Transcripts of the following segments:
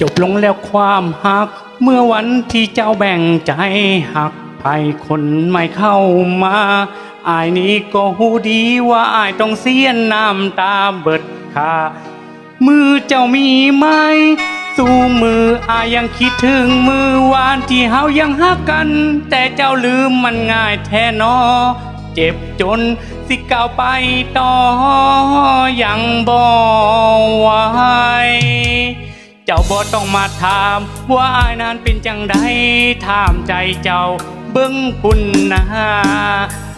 จบลงแล้วความหัก เมื่อวันที่เจ้าแบ่งใจหักไปคนไม่เข้ามาอายนี้ก็หูดีว่าอายต้องเสียน้ำตาเบิดค่ามือเจ้ามีไหมสู้มืออายยังคิดถึงมือวานที่เฮายังฮักกัน แต่เจ้าลืมมันง่ายแท้นอ เจ็บจนสิก้าวไปต่อยังบ่ไหว เจ้าบ่ต้องมาถามว่าอายนั้นเป็นจังใดถามใจเจ้าเบิ้งคุณนา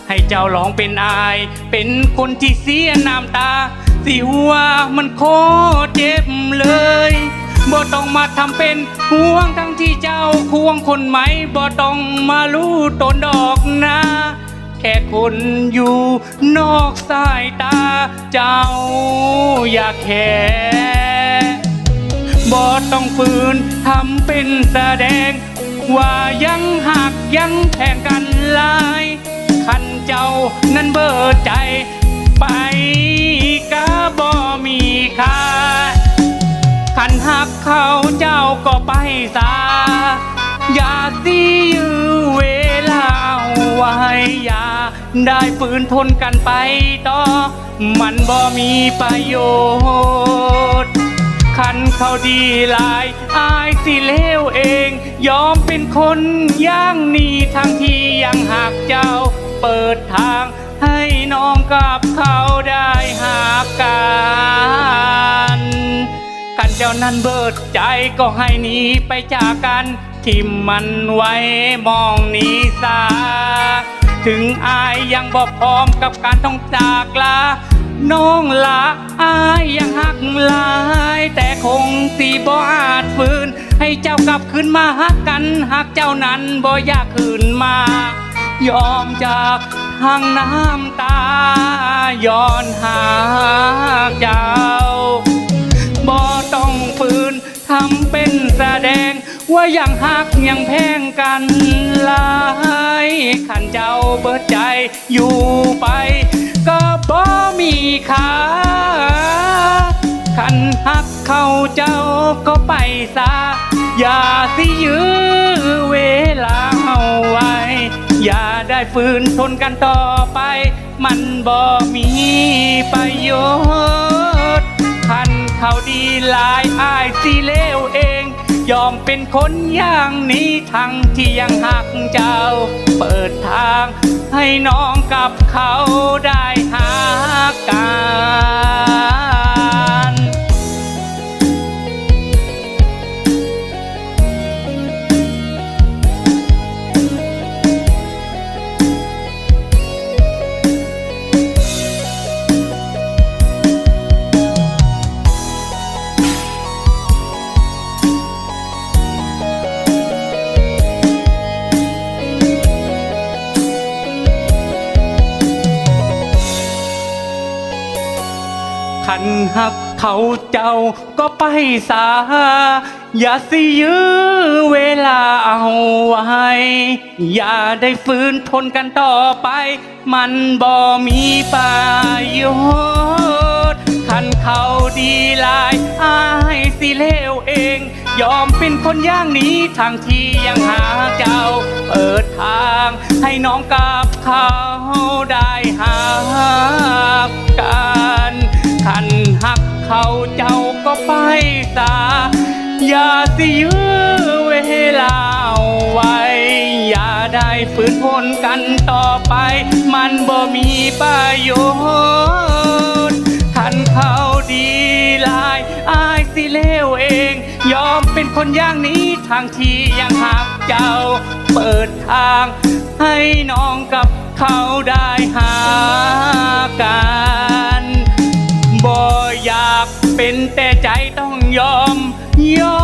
ให้เจ้าลองเป็นอาย เป็นคนที่เสียน้ำตา สิว่ามันโคเจ็บเลยบ่ต้องมาทำเป็นห่วงทั้งที่เจ้าควงคนไหมบ่ต้องมารู้ตนดอกนะแค่คนอยู่นอกสายตาเจ้าอย่าแค่ ต้องฝืนทำเป็นแสดง ว่ายังหักยังแทงกันลายคันเจ้านั้นเบิดใจ ไปกะบ่มีค่าคันหักเขาเจ้าก็ไปซาอย่าสิยื้อเวลาเอาไว้อย่าได้ฝืนทนกันไปต่อ มันบ่มีประโยชน์ คันเขาดีหลายอายสิเลวเอง ยอมเป็นคนย่างนีทั้งที่ยังหักเจ้า เปิดทางให้น้องกับเขาได้หากกันกันเจ้านั้นเบิดใจก็ให้หนีไปจากกันทิมมันไว้มองหนี้ซาถึงอายยังบอกพร้อมกับการต้องจากลา น้องละอายยังหักลาย แต่คงสีบ่อาจฝืนให้เจ้ากลับคืนมาหักกันหักเจ้านั้นบ่อยากคืนมา ยอมจากทางน้ำตาย้อนหาเจ้าบ่ต้องฝืนทำเป็นแสดง ว่ายังหักยังแพงกันลายขันเจ้าเบิดใจอยู่ไป ก็บ่มีค่าขันหักเข้าเจ้าก็ไปซะอย่าสิยื้อเวลาเอาไว้ อย่าได้ฝืนทนกันต่อไป มันบ่มีประโยชน์คันเขาดีหลายอายสิเลวเอง มเป็นคนอย่างนี้ทั้งที่ยังหักเจ้า เปิดทางให้น้องกับเขาได้หากัน ขันหักเขาเจ้าก็ไปสา อย่าสิยื้อเวลาเอาไว้ อย่าได้ฝืนทนกันต่อไป มันบ่มีประโยชน์ขันเขาดีลายอายสิเลวเอง ยอมเป็นคนอย่างนี้ทางที่ยังหาเจ้า เปิดทางให้น้องกับเขาได้หากัน เขาเจ้าก็ไปซาอย่าสิยื้อเวลาเอาไว้ อย่าได้ฝืนทนกันต่อไป มันบ่มีประโยชน์ขันเขาดีลายอายสิเลวเอง ยอมเป็นคนอย่างนี้ทางที่ยังหักเจ้า เปิดทาง ให้น้องกับเขาได้หากันบ่อยาก เป็นแต่ใจต้องยอมยอม